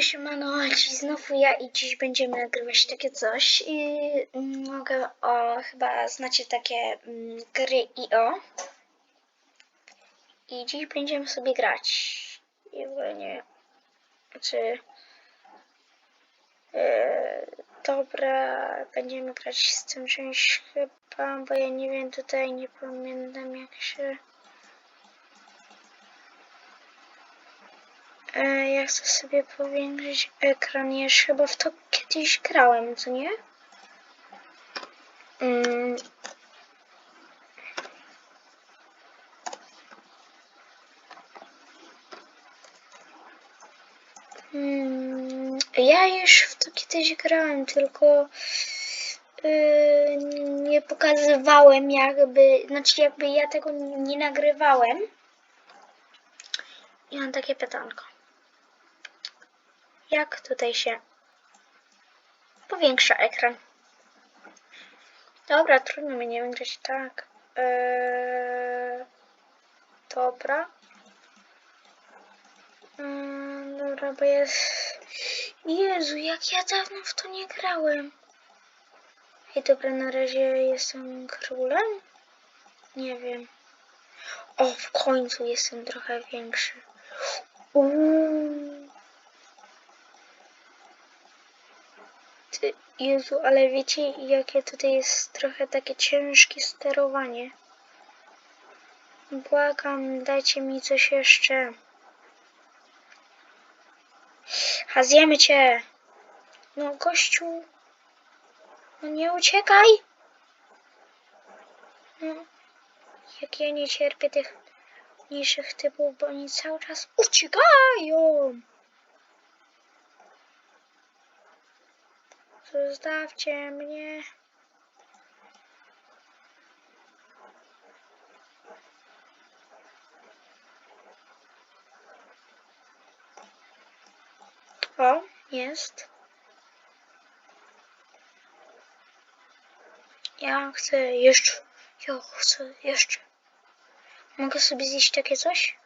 Siemano, znowu ja i dziś będziemy nagrywać takie coś i mogę, o, chyba znacie takie mm, gry IO i dziś będziemy sobie grać. I w ogóle nie czy e, dobra, będziemy grać z tym czymś chyba, bo ja nie wiem tutaj, nie pamiętam jak się Ja chcę sobie powiększyć ekran. Ja już chyba w to kiedyś grałem, co nie? Mm. Mm, Ja już w to kiedyś grałem, tylko yy, nie pokazywałem jakby, znaczy jakby ja tego nie nagrywałem. I mam takie pytanko. Jak tutaj się powiększa ekran? Dobra, trudno będziemy grać tak. Eee, dobra. Mm, dobra, bo jest... Jezu, jak ja dawno w to nie grałem. I dobra, na razie jestem królem? Nie wiem. O, w końcu jestem trochę większy. Uuu. Ty, Jezu, ale wiecie, jakie tutaj jest trochę takie ciężkie sterowanie. Błagam, dajcie mi coś jeszcze. A zjemy cię. No, gościu. No nie uciekaj. No, jak ja nie cierpię tych mniejszych typów, bo oni cały czas uciekają. Zostawcie mnie. O, jest. Ja chcę jeszcze. Ja chcę jeszcze. Mogę sobie zjeść takie coś?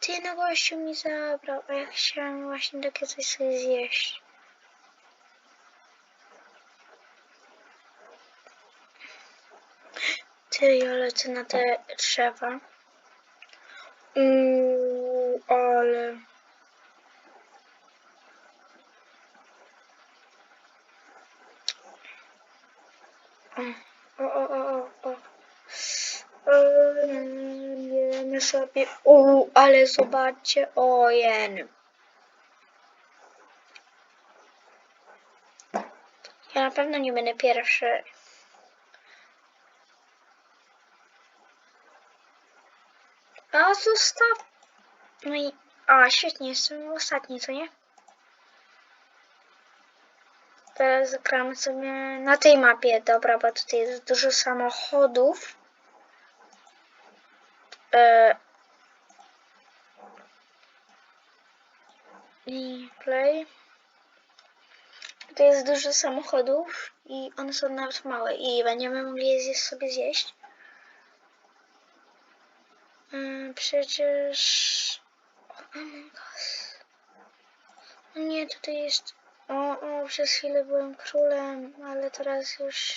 Ty no gościu mi zabrał, a ja chciałam właśnie takie coś sobie zjeść. Ja lecę na te drzewa. Uuu, ale... O, o, o, o, o. Jemy sobie... Uuu, ale zobaczcie, ojen. Ja na pewno nie będę pierwszy. A zostaw. No i. A, świetnie, jestem ostatni, co nie? Teraz zagramy sobie na tej mapie, dobra, bo tutaj jest dużo samochodów. E... I play. Tutaj jest dużo samochodów i one są nawet małe i będziemy mogli je sobie zjeść. Przecież... O, Among Us. O nie, tutaj jest... O, o, przez chwilę byłem królem, ale teraz już...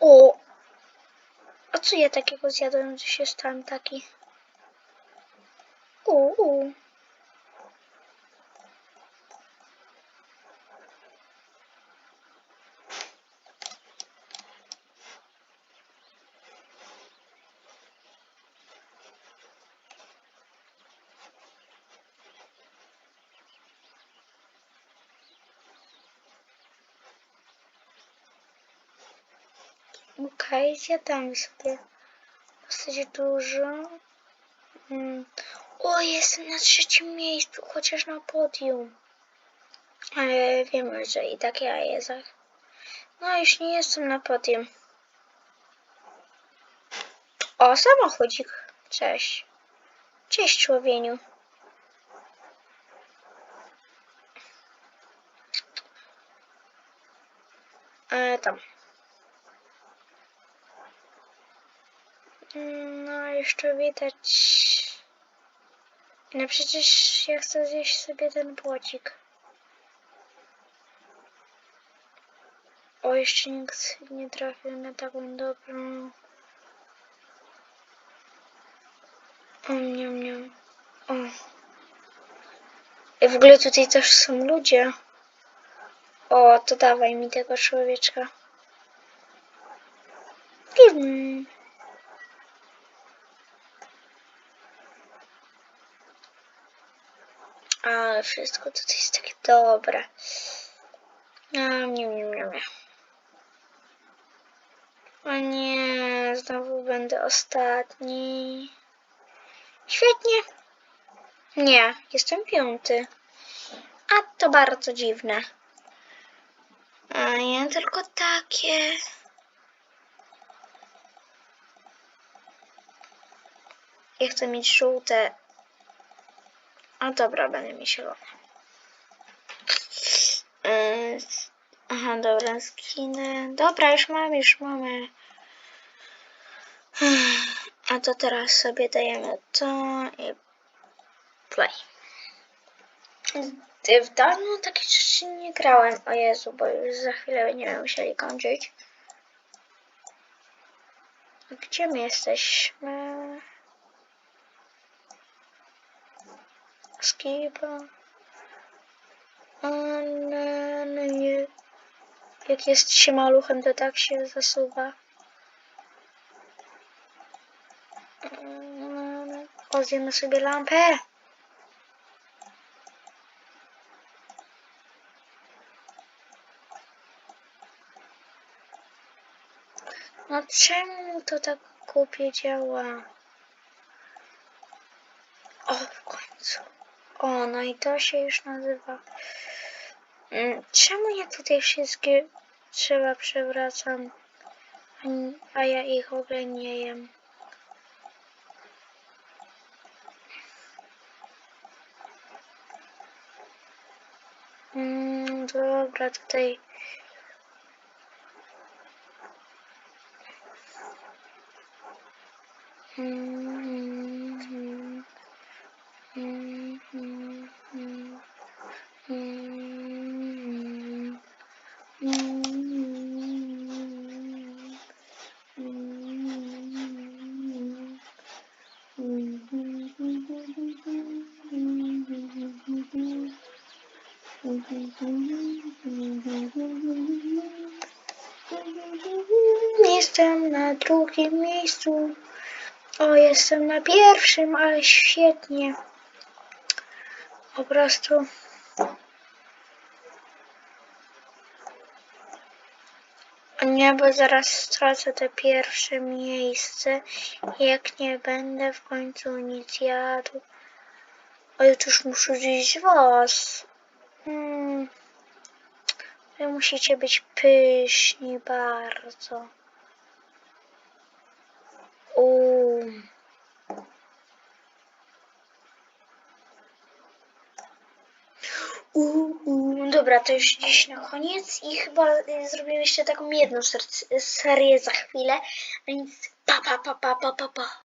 O! A co ja takiego zjadłem, że się stałem taki? Uuu. Okej, zjadamy sobie dosyć dużo. Mm. O, jestem na trzecim miejscu, chociaż na podium. Ale wiemy, że i tak ja jestem. No, już nie jestem na podium. O, samochodzik. Cześć. Cześć, człowieniu. E, tam. No, jeszcze widać. No przecież ja chcę zjeść sobie ten płocik. O, jeszcze nikt nie trafił na taką dobrą. O, niam, niam. O. I w ogóle tutaj też są ludzie. O, to dawaj mi tego człowieczka. Pium. Ale wszystko tutaj jest takie dobre. Niam, niam, niam, niam. niam. O nie, znowu będę ostatni. Świetnie. Nie, jestem piąty. A to bardzo dziwne. A ja tylko takie. Ja chcę mieć żółte. A dobra, będę mieć zielone. Yy, Aha, dobra, skiny. Dobra, już mam, już mamy. A to teraz sobie dajemy to i play. W dawno takie rzeczy nie grałem. O Jezu, bo już za chwilę będziemy musieli kończyć. Gdzie my jesteśmy? Skiba. O, no, nie. Jak jest się maluchem, to tak się zasuwa. Mm, O, sobie lampę. No czemu to tak głupie działa? O, w końcu. O, no i to się już nazywa. Mm, Czemu ja tutaj wszystkie drzewa przewracam, a ja ich w nie jem? Mm, dobra, tutaj. Mm, Jestem na drugim miejscu. O, jestem na pierwszym, ale świetnie. Po prostu. Nie, bo zaraz stracę te pierwsze miejsce, jak nie będę w końcu nic jadł. Ja już muszę zjeść was. Hmm. Wy musicie być pyszni bardzo. Uuu. Uuu, dobra, to już dziś na koniec i chyba y, zrobimy jeszcze taką jedną ser- serię za chwilę, więc pa pa pa pa pa pa pa.